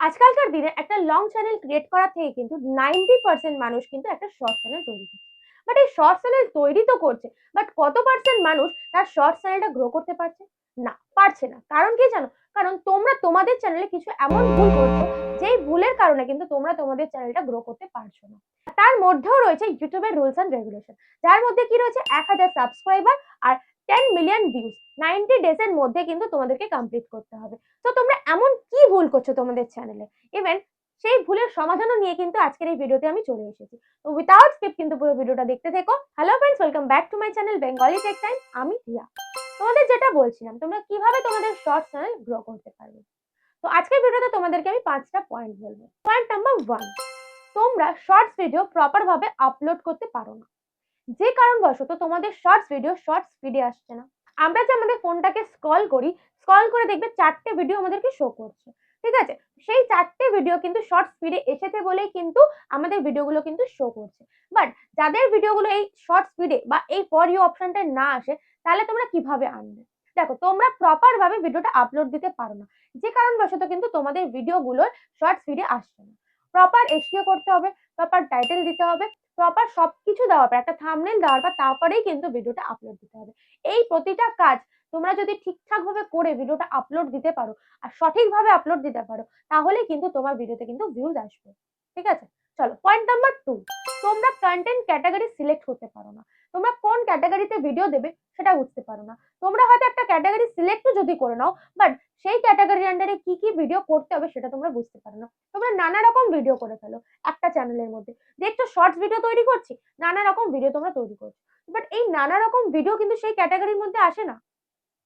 আজকালকার দিনে একটা লং চ্যানেল ক্রিয়েট করা থেকে কিন্তু নাইনটি পার্সেন্ট মানুষ কিন্তু একটা শর্ট চ্যানেল তৈরি করছে। বাট এই শর্ট চ্যানেল তৈরি তো করছে বাট কত পার্সেন্ট মানুষ তার শর্ট চ্যানেলটা গ্রো করতে পারছে? না পারছে না। কারণ কি জানো? কারণ তোমরা তোমাদের চ্যানেলে কিছু এমন ভুল করছ, যেই ভুলের কারণে কিন্তু তোমরা তোমাদের চ্যানেলটা গ্রো করতে পারছ না। তার মধ্যেও রয়েছে ইউটিউবের রুলস অ্যান্ড রেগুলেশন যার মধ্যে কি রয়েছে? এক হাজার সাবস্ক্রাইবার আর মিলিয়ন ভিউজ নাইনটি ডেজের মধ্যে কিন্তু তোমাদেরকে কমপ্লিট করতে হবে। তো তোমরা এমন কি ভুল করছ তোমাদের চ্যানেলে ইভেন সেই ভুলের সমাধানও নিয়ে কিন্তু আজকের এই ভিডিওতে আমি চলে এসেছি। তো উইথাউট স্কিপ কিন্তু পুরো ভিডিওটা দেখতে থেকো। Hello friends welcome back to my channel Bengali tech time আমি রিয়া। তোমাদের যেটা বলছিলাম, তোমরা কীভাবে তোমাদের শর্ট চ্যানেল গ্রো করতে পারবে? তো আজকের ভিডিওতে তোমাদেরকে আমি পাঁচটা পয়েন্ট বলব। পয়েন্ট নাম্বার ওয়ান তোমরা শর্টস ভিডিও প্রপার ভাবে আপলোড করতে পারো না। যে কারণবশত তোমাদের শর্টস ভিডিও শর্টস ফিডে আসছে না। আমরা যে আমাদের ফোনটাকে স্ক্রল করি স্ক্রল করে দেখবে চারটে ভিডিও আমাদেরকে শো করছে। ঠিক আছে? সেই চারটে ভিডিও কিন্তু শর্ট স্পিডে এসেছে বলেই কিন্তু আমাদের ভিডিওগুলো কিন্তু শো করছে। বাট যাদের ভিডিওগুলো এই শর্ট স্পিডে বা এই ফর ইউ অপশনটা না আসে, তাহলে তোমরা কীভাবে আনবে? দেখো, তোমরা প্রপার ভাবে ভিডিওটা আপলোড দিতে পারো না। যে কারণবশত কিন্তু তোমাদের ভিডিওগুলো শর্ট স্পিডে আসছে না। প্রপার এসিও করতে হবে প্রপার টাইটেল দিতে হবে প্রপার সবকিছু দেওয়ার পর, একটা থামনেল দেওয়ার পর তারপরেই কিন্তু ভিডিওটা আপলোড দিতে হবে। এই প্রতিটা কাজ তোমরা যদি ঠিকঠাক ভাবে করে ভিডিওটা আপলোড দিতে পারো আর সঠিকভাবে আপলোড দিতে পারো তাহলে কিন্তু তোমার ভিডিওতে কিন্তু ভিউজ আসবে। ঠিক আছে? চলো পয়েন্ট নাম্বার টু তোমরা কন্টেন্ট ক্যাটাগরি সিলেক্ট করতে পারো না। তোমরা ক্যাটাগরিতে ভিডিও দেবে, সেটা বুঝতে পারো না। তোমরা হয়তো একটা ক্যাটাগরি সিলেক্টও যদি করে নাও বাট সেই ক্যাটাগরির আন্ডারে কি কি ভিডিও করতে হবে সেটা তোমরা বুঝতে পারো না। তোমরা নানা রকম ভিডিও করে ফেলো একটা চ্যানেলের মধ্যে। দেখছ শর্টস ভিডিও তৈরি করছি, নানা রকম ভিডিও তোমরা তৈরি করছ। বাট এই নানা রকম ভিডিও কিন্তু সেই ক্যাটাগরির মধ্যে আসে না।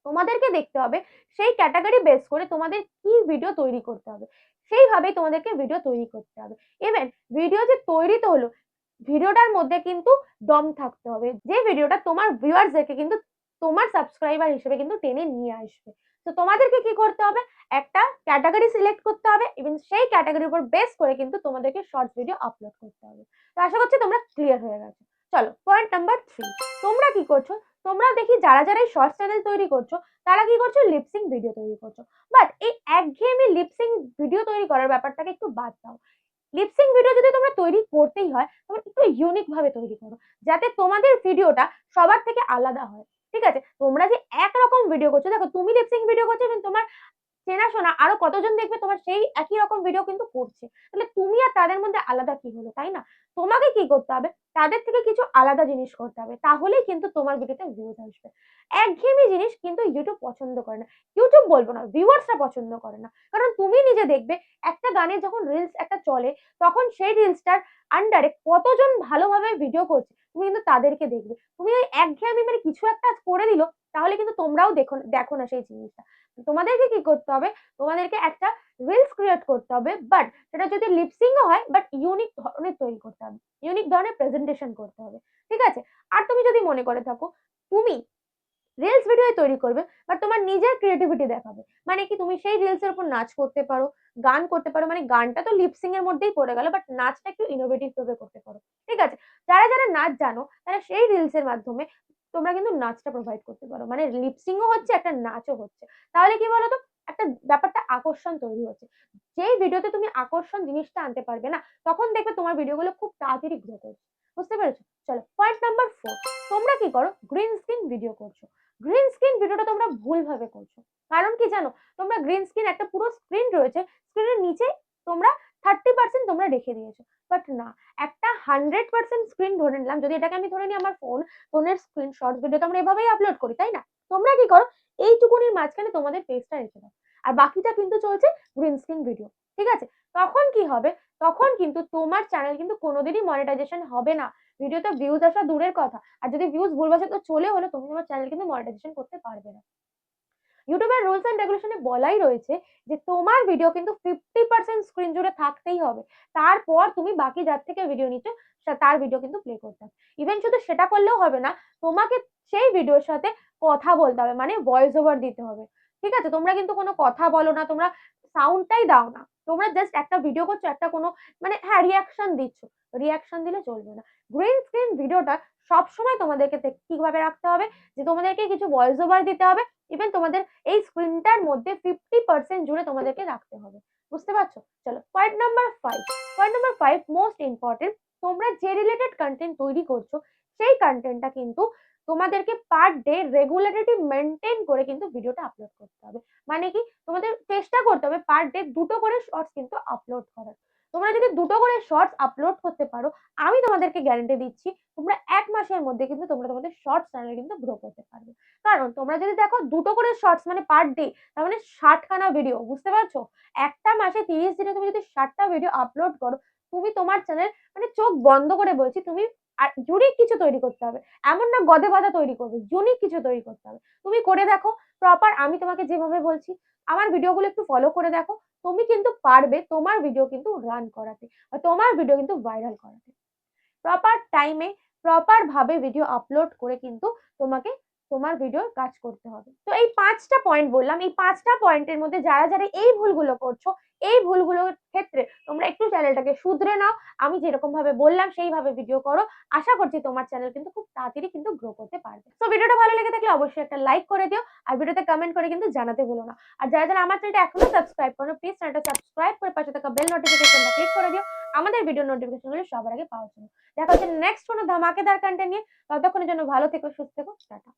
তোমাদেরকে দেখতে হবে সেই ক্যাটাগরি বেস করে তোমাদের কি ভিডিও তৈরি করতে হবে। সেইভাবেই তোমাদেরকে ভিডিও তৈরি করতে হবে। ইভেন ভিডিও যে তৈরি তো হলো ভিডিওটার মধ্যে কিন্তু দম থাকতে হবে। যে ভিডিওটা তোমার ভিউয়ার্সদেরকে কিন্তু তোমার সাবস্ক্রাইবার হিসেবে কিন্তু টেনে নিয়ে আসবে। তো তোমাদেরকে কি করতে হবে? একটা ক্যাটাগরি সিলেক্ট করতে হবে ইভেন সেই ক্যাটাগরির উপর বেস করে কিন্তু তোমাদেরকে শর্ট ভিডিও আপলোড করতে হবে। তো আশা করছি তোমরা ক্লিয়ার হয়ে গেছো। চলো পয়েন্ট নাম্বার থ্রি তোমরা কি করছ? তোমরা দেখি যারা যারা এই শর্ট চ্যানেল তৈরি করছ, তারা কি করছ? লিপসিং ভিডিও তৈরি করছ। বাট এই একঘেয়েমি লিপসিং ভিডিও তৈরি করার ব্যাপারটাকে একটু বাদ দাও। লিপসিং ভিডিও যদি তোমরা তৈরি করতেই হয়, তোমার একটু ইউনিক ভাবে তৈরি করো, যাতে তোমাদের ভিডিওটা সবার থেকে আলাদা হয়। ঠিক আছে? তোমরা যে একরকম ভিডিও করছ, দেখো তুমি লিপসিং ভিডিও করছ এবং তোমার চেনাশোনা আরও কতজন দেখবে তোমার সেই একই রকম ভিডিও কিন্তু করছে। তাহলে তুমি আর তাদের মধ্যে আলাদা কি হলো, তাই না? তোমাকে কি করতে হবে? তাদের থেকে কিছু আলাদা জিনিস করতে হবে, তাহলেই কিন্তু তোমার ভিডিওতে ভিউজ আসবে। একঘেয়েমি জিনিস কিন্তু ইউটিউব পছন্দ করে না। ইউটিউব বলব না ভিউয়ার্সরা পছন্দ করে না। কারণ তুমি নিজে দেখবে, একটা গানে যখন রিলস একটা চলে, তখন সেই রিলসটার আন্ডারে কতজন ভালোভাবে ভিডিও করছে, তুমি কিন্তু তাদেরকে দেখবে। তুমি ওই একঘেয়েমি মানে কিছু একটা করে দিল তাহলে কিন্তু তোমরাও দেখো দেখো না সেই জিনিসটা। তোমাদেরকে কি করতে হবে? তোমাদেরকে একটা রিলস ক্রিয়েট করতে হবে বাট সেটা যদি লিপসিংও হয় বাট ইউনিক ধরনের তৈরি করতে হবে। ইউনিক ধরনের প্রেজেন্টেশন করতে হবে, ঠিক আছে? আর তুমি যদি মনে করে থাকো, তুমি রিলস ভিডিও তৈরি করবে বাট তোমার নিজের ক্রিয়েটিভিটি দেখাবে। মানে কি, তুমি সেই রিলসের উপর নাচ করতে পারো, গান করতে পারো মানে গানটা তো লিপসিং এর মধ্যেই পড়ে গেল বাট নাচটা একটু ইনোভেটিভ ভাবে করতে পারো, ঠিক আছে? যারা যারা নাচ জানো, তারা সেই রিলসের মাধ্যমে তোমরা কিন্তু নাচটা প্রোভাইড করতে পারো। মানে লিপসিংও হচ্ছে, একটা নাচও হচ্ছে। তাহলে কি বলতো? একটা ব্যাপারটা আকর্ষণ তৈরি হচ্ছে। যেই ভিডিওতে তুমি আকর্ষণ জিনিসটা আনতে পারবে না, তখন দেখবে তোমার ভিডিওগুলো খুব তাড়াতাড়ি গ্রো করছে। বুঝতে পেরেছ? চলো পয়েন্ট নাম্বার ফোর তোমরা কি করো? গ্রিন স্ক্রিন ভিডিও করছ। গ্রিন স্ক্রিন ভিডিওটা তোমরা ভুলভাবে করছ। কারণ কি জানো? তোমরা গ্রিন স্ক্রিন একটা পুরো স্ক্রিন রয়েছে স্ক্রিনের নিচে তোমরা থার্টি পার্সেন্ট তোমরা রেখে দিয়েছ। বাট না একটা হান্ড্রেড পার্সেন্ট স্ক্রিন ধরে নিলাম। যদি এটাকে আমি ধরে নিই আমার ফোন ফোনের স্ক্রিন শর্ট ভিডিও তো আমরা এভাবেই আপলোড করি, তাই না? তোমরা কি করো? এইটুকুনির মাঝখানে তোমাদের পেজটা রেখে দাও। আর বাকিটা কিন্তু চলছে গ্রিন স্ক্রিন ভিডিও ঠিক আছে? তখন কি হবে? তখন কিন্তু তোমার চ্যানেল কিন্তু কোনোদিনই মনিটাইজেশন হবে না। ভিডিওতে ভিউজ আসা দূরের কথা। আর যদি ভিউজ ভুলবশত চলে হলো, তুমি তোমার চ্যানেল কিন্তু মনিটাইজেশন করতে পারবে না। ইউটিউবের রুলস অ্যান্ড রেগুলেশনে বলাই রয়েছে যে তোমার ভিডিও কিন্তু ফিফটি পার্সেন্ট স্ক্রিন জুড়ে থাকতেই হবে। তারপর তুমি বাকি যার থেকে ভিডিও নিচ্ছ তার ভিডিও কিন্তু প্লে করতে হবে। ইভেন শুধু সেটা করলেও হবে না, তোমাকে সেই ভিডিওর সাথে কথা বলতে হবে মানে ভয়েস ওভার দিতে হবে। ঠিক আছে? তোমরা কিন্তু কোনো কথা বলো না, তোমরা সাউন্ডটাই দাও না। তোমরা জাস্ট একটা ভিডিও করছ, একটা কোনো মানে হ্যাঁ রিয়াকশন দিচ্ছ। রিয়াকশন দিলে চলবে না। গ্রিন স্ক্রিন ভিডিওটা সবসময় তোমাদেরকে কীভাবে রাখতে হবে যে, তোমাদেরকে কিছু ভয়েস ওভার দিতে হবে। ইভেন তোমাদের এই স্ক্রিনটার মধ্যে ফিফটি পার্সেন্ট জুড়ে তোমাদেরকে রাখতে হবে। বুঝতে পারছ? চলো point number five point number five most important তোমরা যে রিলেটেড কন্টেন্ট তৈরি করছ, সেই কন্টেন্টটা কিন্তু তোমাদেরকে পার ডে রেগুলারিটি মেনটেন করে কিন্তু ভিডিওটা আপলোড করতে হবে। মানে কি? তোমাদের চেষ্টা করতে হবে পার ডে দুটো করে শর্টস কিন্তু আপলোড করার। তোমরা যদি দুটো করে শর্টস আপলোড করতে পারো, আমি তোমাদেরকে গ্যারান্টি দিচ্ছি, তোমরা এক মাসের মধ্যে কিন্তু তোমরা তোমাদের শর্টস চ্যানেল কিন্তু গ্রো করতে পারবে। কারণ তোমরা যদি দেখো দুটো করে শর্টস মানে পার ডে তার মানে ষাটখানা ভিডিও বুঝতে পারছ? একটা মাসে তিরিশ দিনে তুমি যদি ষাটটা ভিডিও আপলোড করো, তুমি তোমার চ্যানেল মানে চোখ বন্ধ করে বলছি, তুমি আর ইউনিক কিছু তৈরি করতে হবে। এমন না গদে বাধা তৈরি করবে ইউনিক কিছু তৈরি করতে হবে। তুমি করে দেখো প্রপার আমি তোমাকে যেভাবে বলছি, আমার ভিডিওগুলো একটু ফলো করে দেখো। তুমি কিন্তু পারবে তোমার ভিডিও কিন্তু রান করাতে বা তোমার ভিডিও কিন্তু ভাইরাল করাতে। প্রপার টাইমে প্রপার ভাবে ভিডিও আপলোড করে কিন্তু তোমাকে তোমার ভিডিওর কাজ করতে হবে। তো এই পাঁচটা পয়েন্ট বললাম, এই পাঁচটা পয়েন্টের মধ্যে যারা যারা এই ভুলগুলো করছ এই ভুলগুলোর ক্ষেত্রে তোমরা একটু চ্যানেলটাকে শুধরে নাও। আমি যেরকম ভাবে বললাম, সেইভাবে ভিডিও করো। আশা করছি তোমার চ্যানেল কিন্তু খুব তাড়াতাড়ি কিন্তু গ্রো করতে পারবে। তো ভিডিওটা ভালো লেগে থাকলে অবশ্যই একটা লাইক করে দিও আর ভিডিওতে কমেন্ট করে কিন্তু জানাতে ভুলো না। আর যারা যারা আমার চ্যানেলটা এখনও সাবস্ক্রাইব করো প্লিজ চ্যানেলটা সাবস্ক্রাইব করে পাশে থাকা বেল নোটিফিকেশনটা ক্লিক করে দিও। আমাদের ভিডিও নোটিফিকেশনগুলো সবার আগে পাওয়ার জন্য। দেখা হচ্ছে নেক্সট কোনো ধামাকেদার কন্টেন্ট নিয়ে। ততক্ষণের জন্য ভালো থেকো, সুস্থ থেকো, টাটা।